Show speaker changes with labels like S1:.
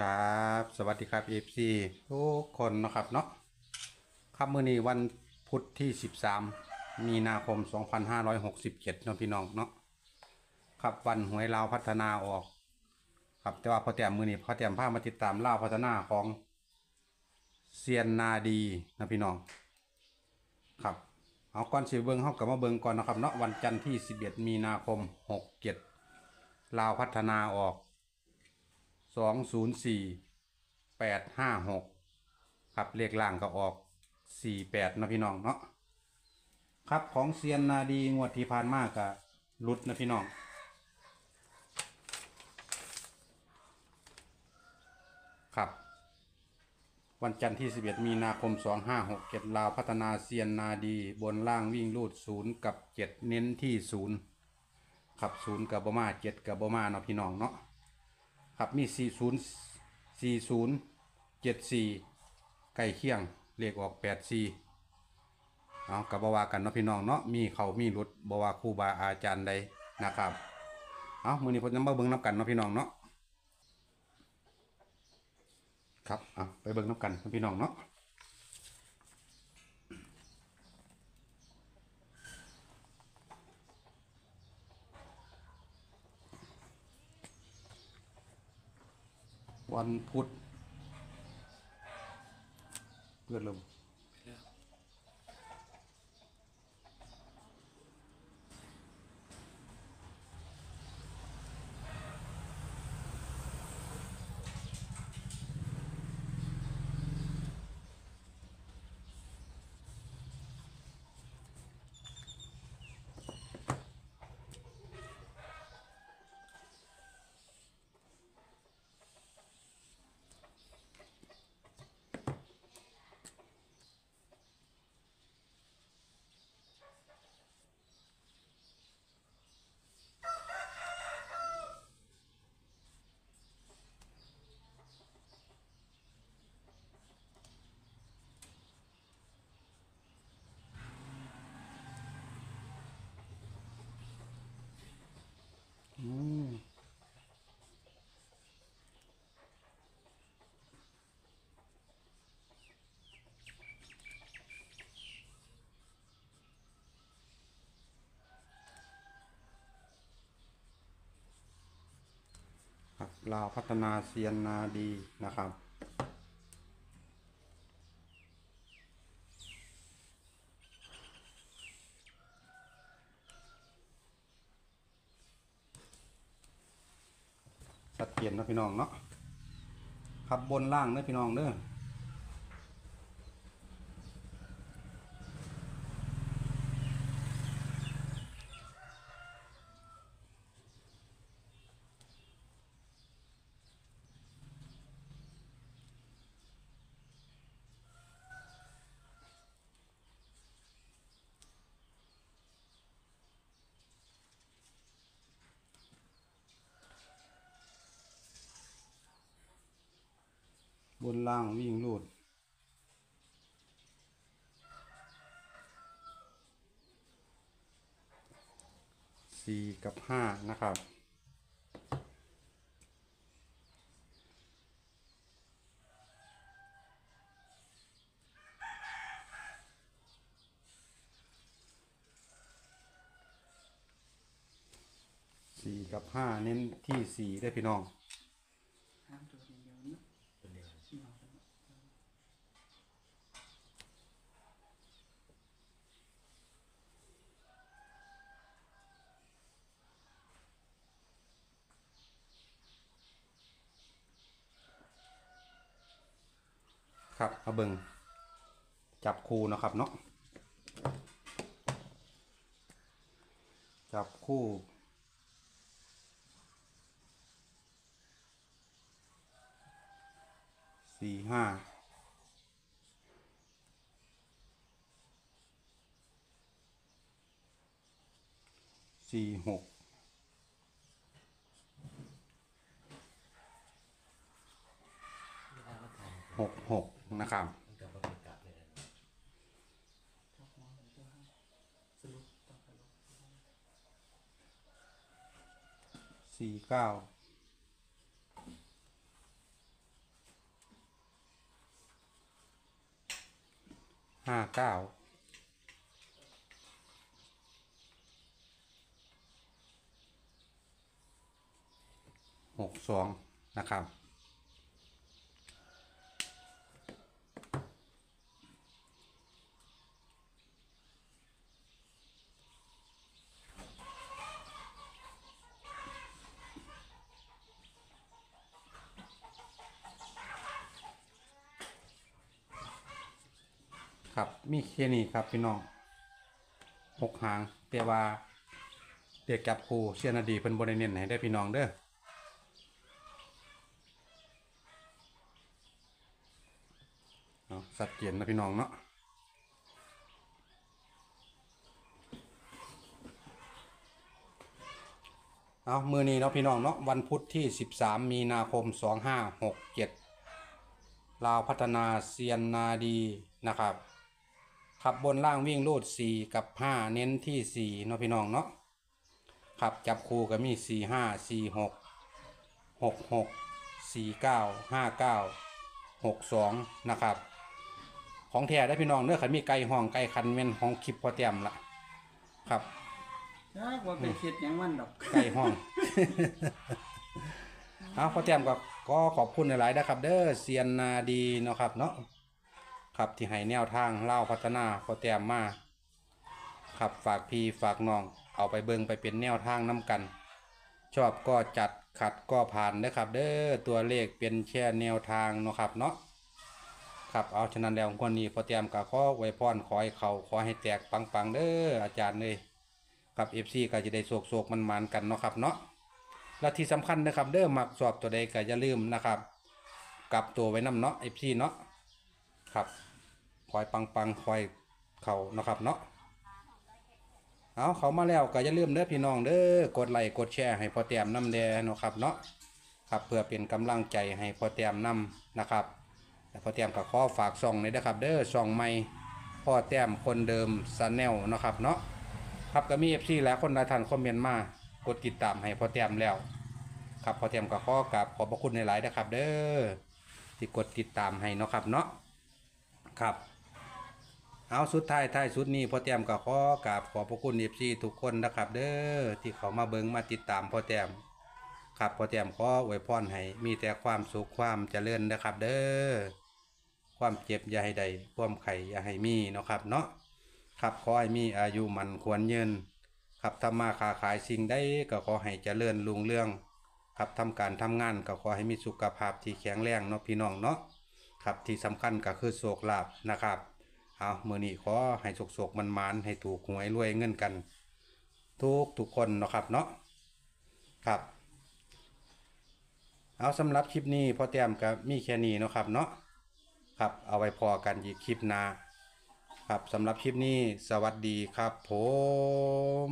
S1: ครับ สวัสดีครับ FC ทุกคนนะครับเนาะครับมื้อนี้วันพุธที่ 13 มีนาคม 2567เนาะพี่น้องเนาะครับวันหวยลาวพัฒนาออก ครับแต่ว่าพอแต้มมือนี้พอแต้มพามาติดตามลาวพัฒนาของเซียนนาดีนะพี่น้องครับเอาก่อนสิเบิงเฮาก็มาเบิงก่อนนะครับเนาะวันจันทร์ที่ 11 มีนาคม 67ลาวพัฒนาออก สองศูนย์สี่แปดห้าหกครับเลขล่างก็ออกสี่แปดนะพี่น้องเนาะครับของเซียนนาดีงวดที่ผ่านมากกับลุดนะพี่น้องครับ วันจันทร์ที่ 11 มีนาคม 2567ลาวพัฒนาเซียนนาดี บนล่างวิ่งรูดศูนย์กับ 7 เน้นที่ศูนย์ครับศูนย์กับบมาเจ็ดกับบมาเนาะพี่น้องเนาะ ครับมี 40 40 74 ใกล้เคียงเลขออก 84เอากับบวากันเนาะพี่น้องเนาะมีเขามีรุดบวาครูบาอาจารย์ใดนะครับเอามือนี้ผมจะมาเบิ้งน้ำกันเนาะพี่น้องเนาะครับเอาไปเบิ้งน้ำกันพี่น้องเนาะ วันพุธเพื่อนลม อืม ครับลาวพัฒนาเซียนนาดีนะครับ สัดเปลี่ยนนะพี่น้องเนาะขับบนล่างเด้อพี่น้องเด้อ บนล่างวิ่งรูดสี่กับห้านะครับสี่กับห้าเน้นที่สี่ได้พี่น้อง
S2: ห้ามตัวเดียวเนอะตัวเดียว
S1: ครับมาเบิงจับคู่นะครับเนาะจับคู่สี่ห้าสี่หกหกหก นะครับ
S2: สี่
S1: เก้าห้าเก้าหกสองนะครับ ครับ มีแค่นี้ครับพี่น้องหกหางแต่ว่าเด็กจับครูเชียนาดีเพิ่นบริเน้นให้ได้พี่น้องเด้อเอาสัดเจนนะพี่น้องเนาะเอามือนี้เนาะพี่น้องเนาะวันพุธที่ 13 มีนาคม 2567ลาวพัฒนาเซียนนาดีนะครับ ขับบนล่างวิ่งรูด4กับ5เน้นที่4เนาะพี่น้องเนาะขับจับคู่ก็มี4 5 4 6 6 6 4 9 5 9 6 2นะครับ ของแท้ได้อพี่น้องเนื้อขันมีไก่ห้องไก่คันเม่นของคลิปพอเตรียมละครับ
S2: ยากว่าไปคิดหยังมันดอก
S1: ไก่ห้องเอาพอเตรียมก็ก็ขอบคุณหลายๆนะครับ เด้อเซียนนาดีเนาะครับเนาะ ครับที่ให้แนวทางเล่าพัฒนาพอเตรียมมาครับฝากพี่ฝากน้อง เอาไปเบิงไปเป็นแนวทางน้กัน ชอบก็จัดขัดก็ผ่านนะครับ เด้อตัวเลขเป็นแค่แนวทางเนาะครับเนาะครับเอาฉะนั้นแล้วคนนี้พอเตรียมก็ขอไว้พรขอให้เขาขอให้แตกปังๆเด้ออาจารย์เลยครับ FC ก็จะได้โศกโศกมันมันกันเนาะครับเนาะและที่สำคัญนะครับเด้อมักสอบตัวใดก็อย่าลืมนะครับ กลับตัวไว้นำเนาะ FC เนาะครับ คอยปังปังๆคอยเขานะครับเนาะเอาเขามาแล้วก็อย่าลืมเด้อพี่น้องเด้อกดไลค์กดแชร์ให้พอแต้มน้ำแดเนะครับเนาะครับเพื่อเป็นกำลังใจให้พอแต้มน้ำนะครับและพอแต้มก็ขอฝากซ่องเลยนะครับ เด้อซ่องใหม่พ่อแต้มคนเดิมซันแนลนะครับเนาะครับก็มีเอฟซีแล้วคนหลายท่านคอมเมนต์มากดติดตามให้พอเตรียมแล้ว ครับพอเตรียมก็ขอกราบขอบพระคุณในหลายๆนะครับ เด้อที่กดติดตามให้นะครับเนาะครับ เอาสุดท้ายท้ายสุดนี้พ่อเตรียมก็ขอกราบขอบพระคุณเอฟซีทุกคนนะครับ เด้อที่เขามาเบิงมาติดตามพ่อเตรียมครับพ่อเตรียมขออวยพรให้มีแต่ความสุขความเจริญนะครับ เด้อความเจ็บอย่าให้ใดความไข่อย่าให้มีเนาะครับเนาะครับขอให้มีอายุมันควรยืนครับทำมาค้าขายสิ่งใดก็ขอให้เจริญรุ่งเรือง ครับทำการทำงานก็ขอให้มีสุขภาพที่แข็งแรงเนาะพี่น้องเนาะครับที่สำคัญก็คือโศกลาบนะครับ เอาเมื่อนี้ขอให้สกสกมันมานให้ถูกหวยรวยเงินกัน ทุกทุกคนเนาะครับเนาะครับ เอาสำหรับคลิปนี้พอเตรียมกับมีแค่นี้เนาะครับเนาะครับเอาไว้พอกันอีกคลิปหน้าครับสำหรับคลิปนี้สวัสดีครับผม